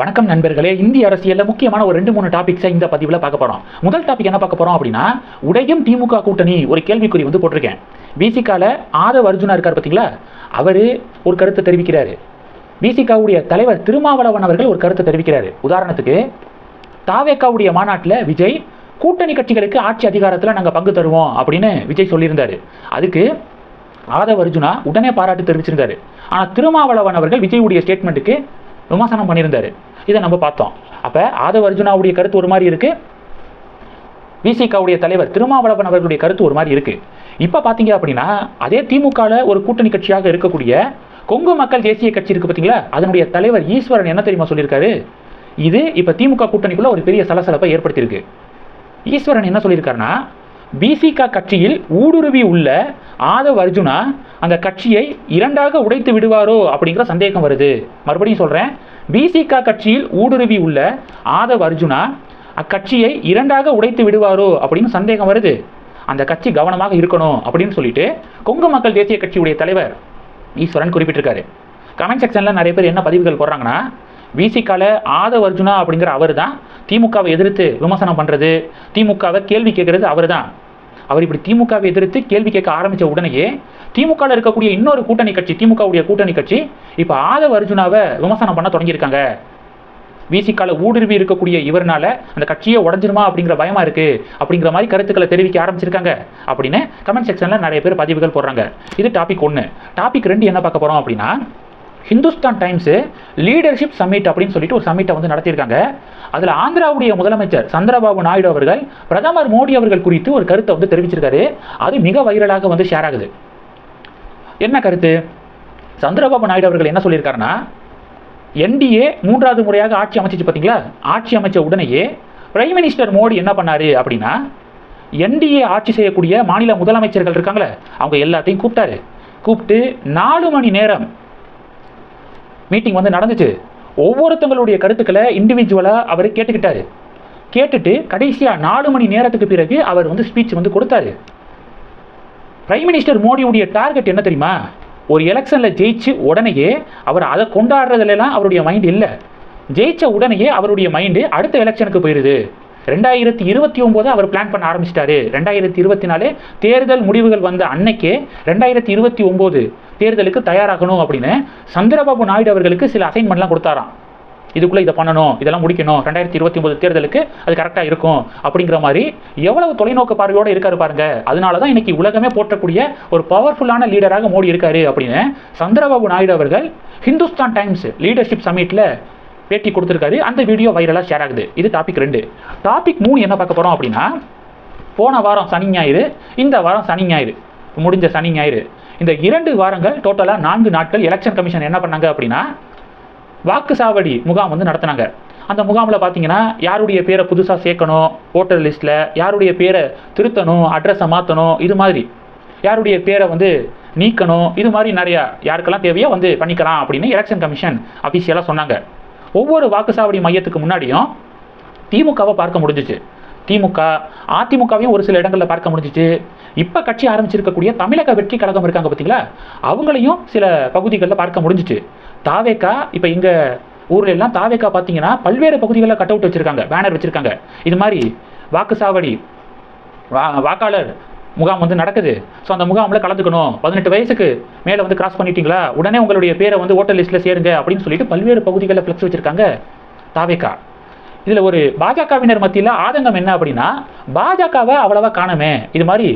வணக்கம் நண்பர்களே இந்திய அரசியலில் முக்கியமான ஒரு ரெண்டு மூணு டாபிக்ஸை இந்த பதிவில் பார்க்க போகிறோம் முதல் டாபிக் என்ன பார்க்க போகிறோம் அப்படின்னா உடையும் திமுக கூட்டணி ஒரு கேள்விக்குறி வந்து போட்டிருக்கேன். விசிகாவில் ஆதவ அர்ஜுனா இருக்கார் பார்த்தீங்களா அவர் ஒரு கருத்தை தெரிவிக்கிறார். பிசிகாவுடைய தலைவர் திருமாவளவன் அவர்கள் ஒரு கருத்தை தெரிவிக்கிறாரு. உதாரணத்துக்கு தாவேக்காவுடைய மாநாட்டில் விஜய் கூட்டணி கட்சிகளுக்கு ஆட்சி அதிகாரத்தில் நாங்கள் பங்கு தருவோம் அப்படின்னு விஜய் சொல்லியிருந்தார். அதுக்கு ஆதவ அர்ஜுனா உடனே பாராட்டு தெரிவிச்சிருந்தாரு. ஆனால் திருமாவளவன் அவர்கள் விஜயுடைய ஸ்டேட்மெண்ட்டுக்கு விமர்சனம் பண்ணியிருந்தாரு. இதை நம்ம பார்த்தோம். அப்போ ஆதவ அர்ஜுனாவுடைய கருத்து ஒரு மாதிரி இருக்கு. விசிகாவுடைய தலைவர் திருமாவளவன் அவர்களுடைய கருத்து ஒரு மாதிரி இருக்கு. இப்போ பார்த்தீங்க அப்படின்னா அதே திமுகவில் ஒரு கூட்டணி கட்சியாக இருக்கக்கூடிய கொங்கு மக்கள் தேசிய கட்சி இருக்கு பார்த்தீங்களா அதனுடைய தலைவர் ஈஸ்வரன் என்ன தெரியுமா சொல்லியிருக்காரு? இது இப்போ திமுக கூட்டணிக்குள்ள ஒரு பெரிய சலசலப்பை ஏற்படுத்தியிருக்கு. ஈஸ்வரன் என்ன சொல்லியிருக்காருன்னா பிசிக கட்சியில் ஊடுருவி உள்ள ஆதவ் அர்ஜுனா அந்த கட்சியை இரண்டாக உடைத்து விடுவாரோ அப்படிங்கிற சந்தேகம் வருது. மறுபடியும் சொல்கிறேன் பிசிகா கட்சியில் ஊடுருவி உள்ள ஆதவ் அர்ஜுனா அக்கட்சியை இரண்டாக உடைத்து விடுவாரோ அப்படின்னு சந்தேகம் வருது. அந்த கட்சி கவனமாக இருக்கணும் அப்படின்னு சொல்லிட்டு கொங்கு மக்கள் தேசிய கட்சியுடைய தலைவர் ஈஸ்வரன் குறிப்பிட்டிருக்காரு. கமெண்ட் செக்ஷனில் நிறைய பேர் என்ன பதிவுகள் போடுறாங்கன்னா விசிகால ஆதவ் அர்ஜுனா அப்படிங்கிற அவர் தான் திமுகவை எதிர்த்து விமர்சனம் பண்ணுறது திமுகவை கேள்வி கேட்கறது அவர் தான் அவர் இப்படி திமுகவை எதிர்த்து கேள்வி கேட்க ஆரம்பித்த உடனேயே திமுகவில் இருக்கக்கூடிய இன்னொரு கூட்டணி கட்சி திமுகவுடைய கூட்டணி கட்சி இப்போ ஆதவ அர்ஜுனாவை விமர்சனம் பண்ண தொடங்கியிருக்காங்க. விசிகால ஊடுருவி இருக்கக்கூடிய இவர்னால அந்த கட்சியே உடஞ்சிருமா அப்படிங்கிற பயமா இருக்கு. அப்படிங்கிற மாதிரி கருத்துக்களை தெரிவிக்க ஆரம்பிச்சிருக்காங்க. அப்படின்னு கமெண்ட் செக்ஷன்ல நிறைய பேர் பதிவுகள் போடுறாங்க. இது டாபிக் ஒன்று டாபிக் ரெண்டு என்ன பார்க்க போறோம் அப்படின்னா ஹிந்துஸ்தான் டைம்ஸு லீடர்ஷிப் சம்மிட் அப்படின்னு சொல்லிட்டு ஒரு சமிட்டை வந்து நடத்தியிருக்காங்க. அதில் ஆந்திராவுடைய முதலமைச்சர் சந்திரபாபு நாயுடு அவர்கள் பிரதமர் மோடி அவர்கள் குறித்து ஒரு கருத்தை வந்து தெரிவிச்சிருக்காரு. அது மிக வைரலாக வந்து ஷேர் ஆகுது. என்ன கருத்து? சந்திரபாபு நாயுடு அவர்கள் என்ன சொல்லியிருக்காருன்னா என்டிஏ மூன்றாவது முறையாக ஆட்சி அமைச்சிச்சு பார்த்தீங்களா ஆட்சி அமைச்ச உடனேயே பிரைம் மினிஸ்டர் மோடி என்ன பண்ணாரு அப்படின்னா என்டிஏ ஆட்சி செய்யக்கூடிய மாநில முதலமைச்சர்கள் இருக்காங்களே அவங்க எல்லாத்தையும் கூப்பிட்டாரு. கூப்பிட்டு நாலு மணி நேரம் மீட்டிங் வந்து நடந்துச்சு. ஒவ்வொருத்தங்களுடைய கருத்துக்களை இண்டிவிஜுவலாக அவர் கேட்டுக்கிட்டாரு. கேட்டுட்டு கடைசியாக நாலு மணி நேரத்துக்கு பிறகு அவர் வந்து ஸ்பீச் வந்து கொடுத்தாரு. பிரைம் மினிஸ்டர் மோடியுடைய டார்கெட் என்ன தெரியுமா? ஒரு எலெக்ஷனில் ஜெயிச்சு உடனேயே அவர் அதை கொண்டாடுறதுலாம் அவருடைய மைண்ட் இல்லை. ஜெயிச்ச உடனேயே அவருடைய மைண்டு அடுத்த எலெக்ஷனுக்கு போயிடுது ரெண்டாயிரத்தி இருபத்தி ஒம்போது அவர் பிளான் பண்ண ஆரம்பிச்சிட்டாரு. ரெண்டாயிரத்தி இருபத்தி நாலு தேர்தல் முடிவுகள் வந்த அன்னைக்கே ரெண்டாயிரத்தி இருபத்தி ஒம்போது தேர்தலுக்கு தயாராகணும் அப்படின்னு சந்திரபாபு நாயுடு அவர்களுக்கு சில அசைன்மெண்ட்லாம் கொடுத்தாராம். இதுக்குள்ளே இதை பண்ணணும் இதெல்லாம் முடிக்கணும் ரெண்டாயிரத்தி இருபத்தி ஒன்பது தேர்தலுக்கு அது கரெக்டாக இருக்கும் அப்படிங்கிற மாதிரி எவ்வளவு தொலைநோக்கு பார்வையோடு இருக்காரு பாருங்க. அதனால தான் இன்னைக்கு உலகமே போற்றக்கூடிய ஒரு பவர்ஃபுல்லான லீடராக மோடி இருக்காரு அப்படின்னு சந்திரபாபு நாயுடு அவர்கள் ஹிந்துஸ்தான் டைம்ஸ் லீடர்ஷிப் சமிட்டில் பேட்டி கொடுத்துருக்காரு. அந்த வீடியோ வைரலாக ஷேர் ஆகுது. இது டாபிக் ரெண்டு. டாபிக் மூணு என்ன பார்க்க போகிறோம் அப்படின்னா போன வாரம் சனி ஞாயிறு இந்த வாரம் சனி ஞாயிறு. முடிஞ்ச சனி ஞாயிறு. இந்த இரண்டு வாரங்கள் டோட்டலாக நான்கு நாட்கள் எலெக்ஷன் கமிஷன் என்ன பண்ணாங்க அப்படின்னா வாக்கு சாவடி முகாம் வந்து நடத்தினாங்க. அந்த முகாமில் பார்த்தீங்கன்னா யாருடைய பேரை புதுசாக சேர்க்கணும் ஓட்டர் லிஸ்ட்டில் யாருடைய பேரை திருத்தணும் அட்ரஸை மாற்றணும் இது மாதிரி. யாருடைய பேரை வந்து நீக்கணும் இது மாதிரி நிறையா யாருக்கெல்லாம் தேவையோ வந்து பண்ணிக்கலாம் அப்படின்னு எலெக்ஷன் கமிஷன் அஃபிஷியலாக சொன்னாங்க. ஒவ்வொரு வாக்குச்சாவடி மையத்துக்கு முன்னாடியும் திமுகவை பார்க்க முடிஞ்சிச்சு. திமுக அதிமுகவையும் ஒரு சில இடங்களில் பார்க்க முடிஞ்சிச்சு. இப்போ கட்சி ஆரம்பிச்சிருக்கக்கூடிய தமிழக வெற்றி கழகம் இருக்காங்க பார்த்தீங்களா அவங்களையும் சில பகுதிகளில் பார்க்க முடிஞ்சிச்சு. தாவேக்கா இப்போ எங்கள் ஊரில் எல்லாம் தாவேக்கா பார்த்தீங்கன்னா பல்வேறு பகுதிகளில் கட் அவுட் வச்சுருக்காங்க பேனர் வச்சுருக்காங்க. இது மாதிரி வாக்குச்சாவடி வா வாக்காளர் முகாம் வந்து நடக்குது. ஸோ அந்த முகாமில் கலந்துக்கணும். பதினெட்டு வயசுக்கு மேலே வந்து கிராஸ் பண்ணிட்டீங்களா? உடனே உங்களுடைய பேரை வந்து ஓட்டர் லிஸ்ட்டில் சேருங்க அப்படின்னு சொல்லிட்டு பல்வேறு பகுதிகளில் ஃப்ளெக்ஸ் வச்சுருக்காங்க தாவேக்கா. இதில் ஒரு பாஜகவினர் மத்தியில் ஆதங்கம் என்ன அப்படின்னா பாஜகவை அவ்வளவா காணமே. இது மாதிரி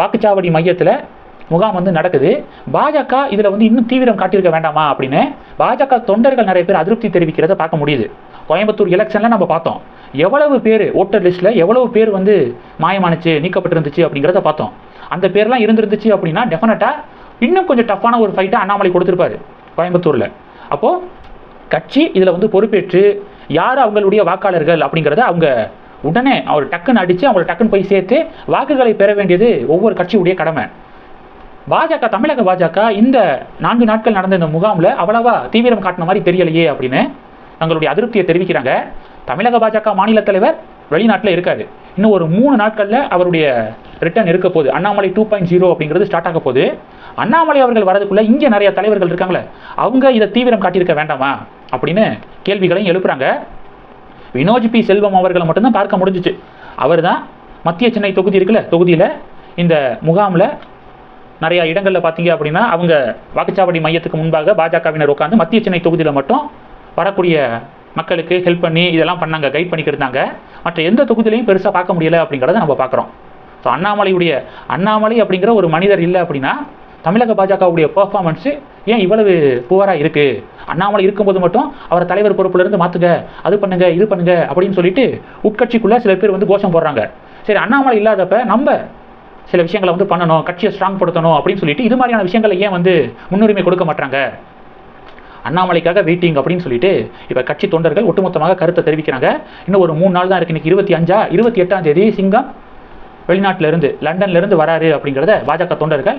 வாக்குச்சாவடி மையத்தில் முகாம் வந்து நடக்குது. பாஜக இதில் வந்து இன்னும் தீவிரம் காட்டியிருக்க வேண்டாமா அப்படின்னு பாஜக தொண்டர்கள் நிறைய பேர் அதிருப்தி தெரிவிக்கிறத பார்க்க முடியுது. கோயம்புத்தூர் எலெக்ஷனில் நம்ம பார்த்தோம். எவ்வளவு பேர் ஓட்டர் லிஸ்ட்டில் எவ்வளவு பேர் வந்து மாயமானுச்சு நீக்கப்பட்டிருந்துச்சு அப்படிங்கிறத பார்த்தோம். அந்த பேர்லாம் இருந்திருந்துச்சு அப்படின்னா டெஃபினட்டாக இன்னும் கொஞ்சம் டஃப்பான ஒரு ஃபைட்டை அண்ணாமலை கொடுத்துருப்பாரு கோயம்புத்தூரில். அப்போது கட்சி இதில் வந்து பொறுப்பேற்று யார் அவங்களுடைய வாக்காளர்கள் அப்படிங்கிறத அவங்க உடனே அவர் டக்குன்னு அடித்து அவங்களை டக்குன்னு போய் சேர்த்து வாக்குகளை பெற வேண்டியது ஒவ்வொரு கட்சியுடைய கடமை. பாஜக தமிழக பாஜக இந்த நான்கு நாட்கள் நடந்த இந்த முகாமில் அவ்வளவா தீவிரம் காட்டின மாதிரி தெரியலையே அப்படின்னு தங்களுடைய அதிருப்தியை தெரிவிக்கிறாங்க. தமிழக பாஜக மாநில தலைவர் வெளிநாட்டில் இருக்காரு. இன்னும் ஒரு மூணு நாட்களில் அவருடைய ரிட்டர்ன் இருக்க போகுது. அண்ணாமலை டூ பாயிண்ட் ஜீரோ அப்படிங்கிறது ஸ்டார்ட் ஆக போகுது. அண்ணாமலை அவர்கள் வரதுக்குள்ள இங்கே நிறைய தலைவர்கள் இருக்காங்களே அவங்க இதை தீவிரம் காட்டியிருக்க வேண்டாமா அப்படின்னு கேள்விகளையும் எழுப்புறாங்க. வினோஜ் பி. செல்வம் அவர்களை மட்டும்தான் பார்க்க முடிஞ்சிச்சு. அவர் தான் மத்திய சென்னை தொகுதி இருக்குல்ல தொகுதியில் இந்த முகாமில் நிறைய இடங்களில் பார்த்தீங்க அப்படின்னா அவங்க வாக்குச்சாவடி மையத்துக்கு முன்பாக பாஜகவினர் உட்காந்து மத்திய சென்னை தொகுதியில் மட்டும் வரக்கூடிய மக்களுக்கு ஹெல்ப் பண்ணி இதெல்லாம் பண்ணாங்க கைட் பண்ணிக்கிட்டு இருந்தாங்க. மற்ற எந்த தொகுதியிலையும் பெருசாக பார்க்க முடியல அப்படிங்கிறத நம்ம பார்க்குறோம். ஸோ அண்ணாமலையுடைய அண்ணாமலை அப்படிங்கிற ஒரு மனிதர் இல்லை அப்படின்னா தமிழக பாஜகவுடைய பர்ஃபார்மன்ஸு ஏன் இவ்வளவு புவராக இருக்குது அண்ணாமலை இருக்கும்போது மட்டும் அவரை தலைவர் பொறுப்புலேருந்து மாற்றுங்க அது பண்ணுங்க இது பண்ணுங்க அப்படின்னு சொல்லிட்டு உட்கட்சிக்குள்ளே சில பேர் வந்து கோஷம் போடுறாங்க. சரி அண்ணாமலை இல்லாதப்ப நம்ம சில விஷயங்களை வந்து பண்ணணும் கட்சியை ஸ்ட்ராங் படுத்தணும் அப்படின்னு சொல்லிட்டு இது மாதிரியான விஷயங்களை ஏன் வந்து முன்னுரிமை கொடுக்க மாட்டாங்க அண்ணாமலைக்காக வெயிட்டிங் அப்படின்னு சொல்லிட்டு இப்போ கட்சி தொண்டர்கள் ஒட்டுமொத்தமாக கருத்தை தெரிவிக்கிறாங்க. இன்னும் ஒரு மூணு நாள் தான் இருக்கு. இன்னைக்கு இருபத்தி அஞ்சா இருபத்தி எட்டாம் தேதி சிங்கம் வெளிநாட்டிலேருந்து லண்டன்லேருந்து வராரு அப்படிங்கிறத பாஜக தொண்டர்கள்